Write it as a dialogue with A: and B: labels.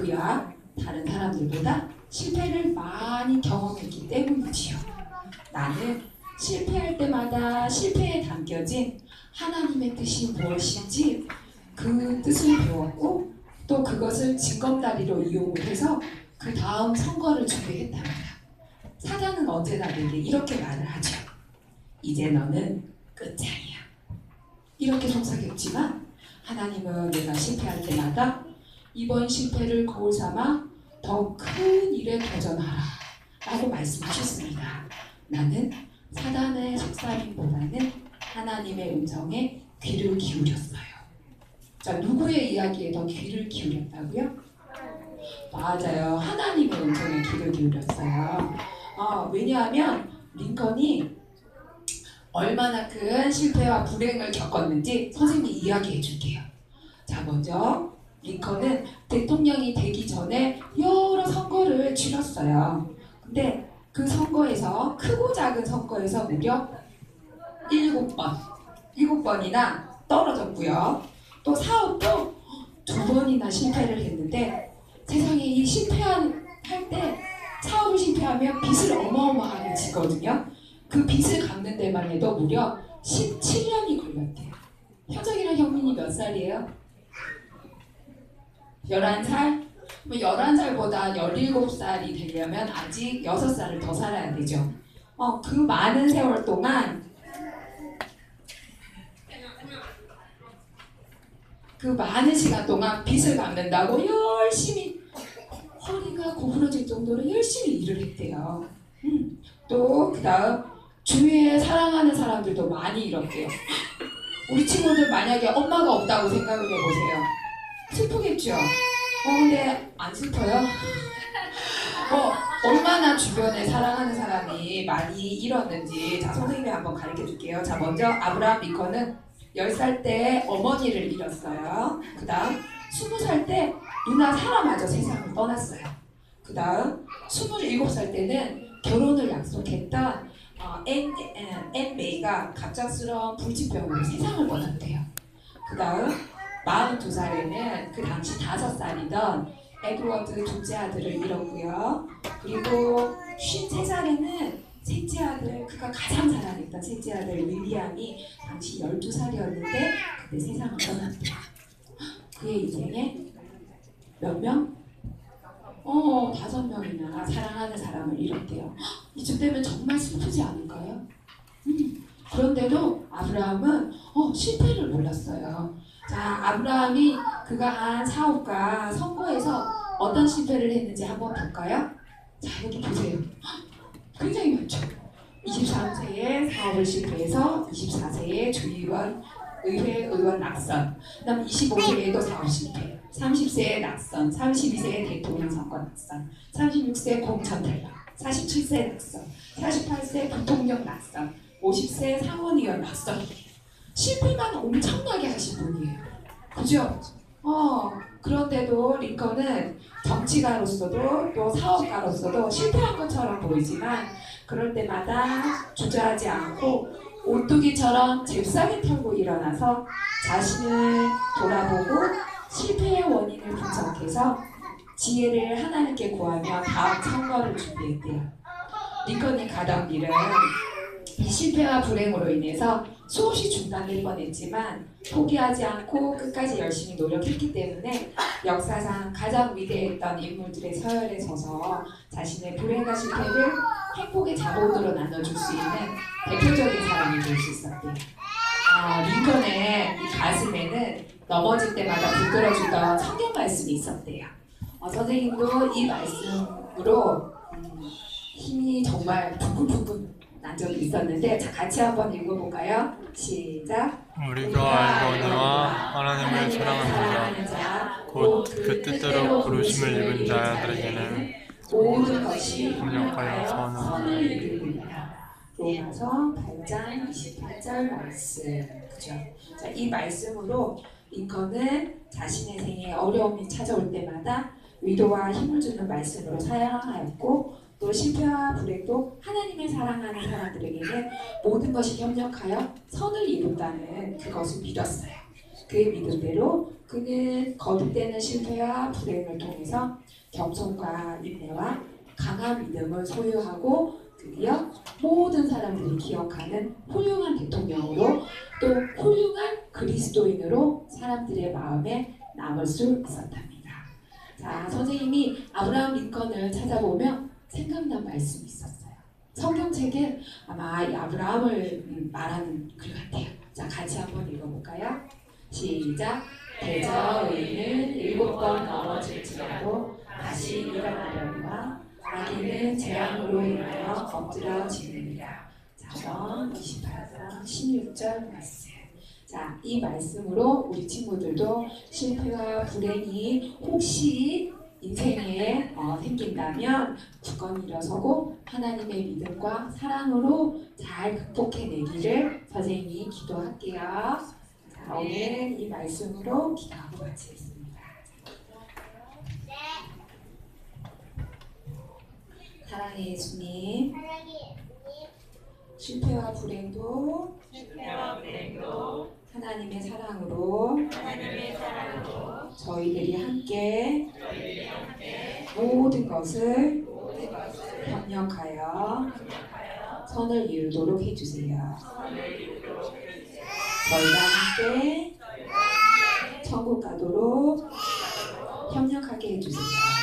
A: 그야 다른 사람들보다 실패를 많이 경험했기 때문이지요. 나는 실패할 때마다 실패에 담겨진 하나님의 뜻이 무엇인지 그 뜻을 배웠고 또 그것을 징검다리로 이용을 해서 그 다음 선거를 준비했답니다. 사단은 언제나 내게 이렇게 말을 하죠. 이제 너는 끝장이야. 이렇게 속삭였지만 하나님은 내가 실패할 때마다 이번 실패를 거울 삼아 더 큰 일에 도전하라 라고 말씀하셨습니다. 나는 사단의 속삭임보다는 하나님의 음성에 귀를 기울였어요. 자, 누구의 이야기에 더 귀를 기울였다고요? 맞아요. 하나님의 음성에 귀를 기울였어요. 어, 왜냐하면 링컨이 얼마나 큰 실패와 불행을 겪었는지 선생님이 이야기해 줄게요. 자, 먼저 링컨은 대통령이 되기 전에 여러 선거를 치렀어요. 근데 그 선거에서 크고 작은 선거에서 무려 일곱 번, 일곱 번이나 떨어졌고요. 또 사업도 두 번이나 실패를 했는데 세상에 이 실패한 할 때 사업을 실패하면 빚을 어마어마하게 지거든요. 그 빚을 갚는 데만 해도 무려 17년이 걸렸대요. 현정이랑 형민이 몇 살이에요? 11살? 뭐 11살보다 17살이 되려면 아직 6살을 더 살아야 되죠. 어, 그 많은 세월 동안 그 많은 시간 동안 빚을 갚는다고 열심히 허리가 구부러질 정도로 열심히 일을 했대요. 음, 또 그 다음 주위에 사랑하는 사람들도 많이 잃었대요. 우리 친구들 만약에 엄마가 없다고 생각을 해보세요. 슬프겠죠? 어, 근데 안 슬퍼요? 어, 얼마나 주변에 사랑하는 사람이 많이 잃었는지 자 선생님이 한번 가르쳐 줄게요. 자 먼저 아브라함 리컨은 10살 때 어머니를 잃었어요. 그 다음 20살 때 누나 사라마저 세상을 떠났어요. 그 다음 27살 때는 결혼을 약속했던 어, 앤, 앤, 앤 메이가 갑작스러운 불치병으로 세상을 떠났대요. 그 다음 42살에는 그 당시 5살이던 에드워드 둘째 아들을 잃었고요. 그리고 53살에는 셋째 아들, 그가 가장 사랑했던 셋째 아들 윌리엄이 당시 12살이었는데 그때 세상을 떠났대요. 그의 인생에 몇 명? 어, 다섯 명이나 사랑하는 사람을 잃었대요. 이쯤 되면 정말 슬프지 않을까요? 음, 그런데도 아브라함은 어, 실패를 몰랐어요. 자, 아브라함이 그가 한 사업과 선거에서 어떤 실패를 했는지 한번 볼까요? 자, 여기 보세요. 굉장히 많죠. 23세에 사업을 실패해서 24세에 주의원 의회 의원 낙선, 그 다음 25세에도 사업 실패, 30세에 낙선, 32세에 대통령 선거 낙선, 36세 공천 탈락, 47세 낙선, 48세 부통령 낙선, 50세 상원의원 낙선. 실패만 엄청나게 하신 분이에요. 그죠? 어, 그런데도 링컨은 정치가로서도 또 사업가로서도 실패한 것처럼 보이지만 그럴 때마다 주저하지 않고 오뚜기처럼 잽싸게 털고 일어나서 자신을 돌아보고 실패의 원인을 분석해서 지혜를 하나님께 구하며 다음 선거를 준비했대요. 링컨이 가던 길은 이 실패와 불행으로 인해서 수없이 중단될 뻔했지만 포기하지 않고 끝까지 열심히 노력했기 때문에 역사상 가장 위대했던 인물들의 서열에 서서 자신의 불행과 실패를 행복의 자본으로 나눠줄 수 있는 대표적인 사람이 될 수 있었대요. 아, 링컨의 이 가슴에는 넘어질 때마다 부끄러주던 성경 말씀이 있었대요. 어, 선생님도 이 말씀으로 음, 힘이 정말 부근부근 난 적이 있었는데 자 같이 한번 읽어볼까요? 시작.
B: 우리가 알거니와 하나님을 사랑하는 자, 곧 그 뜻대로 부르심을 입은 자들에게는
A: 모든 것이
B: 협력하여 선을
A: 이룹니다. 로마서 8장 28절 말씀 그죠? 자, 이 말씀으로 링컨은 자신의 생에 어려움이 찾아올 때마다 위로와 힘을 주는 말씀으로 사용하였고 또 실패와 불행도 하나님을 사랑하는 사람들에게는 모든 것이 협력하여 선을 이룬다는 그것을 믿었어요. 그의 믿음대로 그는 거듭되는 실패와 불행을 통해서 겸손과 인내와 강한 믿음을 소유하고 드디어 모든 사람들이 기억하는 훌륭한 대통령으로 또 훌륭한 그리스도인으로 사람들의 마음에 남을 수 있었답니다. 자, 선생님이 아브라함 링컨을 찾아보면 생각난 말씀이 있었어요. 성경책에 아마 이 아브라함을 음, 말하는 글 같아요. 자, 같이 한번 읽어볼까요? 시작. 대저 의인은 일곱 번 넘어질지라도 다시 일어나려니와 마귀는 재앙으로 인하여 엎드러지느니라. 자언 28장 16절 말씀. 자, 이 말씀으로 우리 친구들도 실패와 불행이 혹시 인생에 어, 생긴다면 굳건히 일어서고 하나님의 믿음과 사랑으로 잘 극복해내기를 선생님이 기도할게요. 자, 오늘 이 말씀으로 기도하고 마치겠습니다. 사랑의 예수님, 실패와 불행도 하나님의 사랑으로 저희들이 함께 모든 것을 협력하여 선을 이루도록 해주세요. 저희가 함께 천국 가도록 협력하게 해주세요.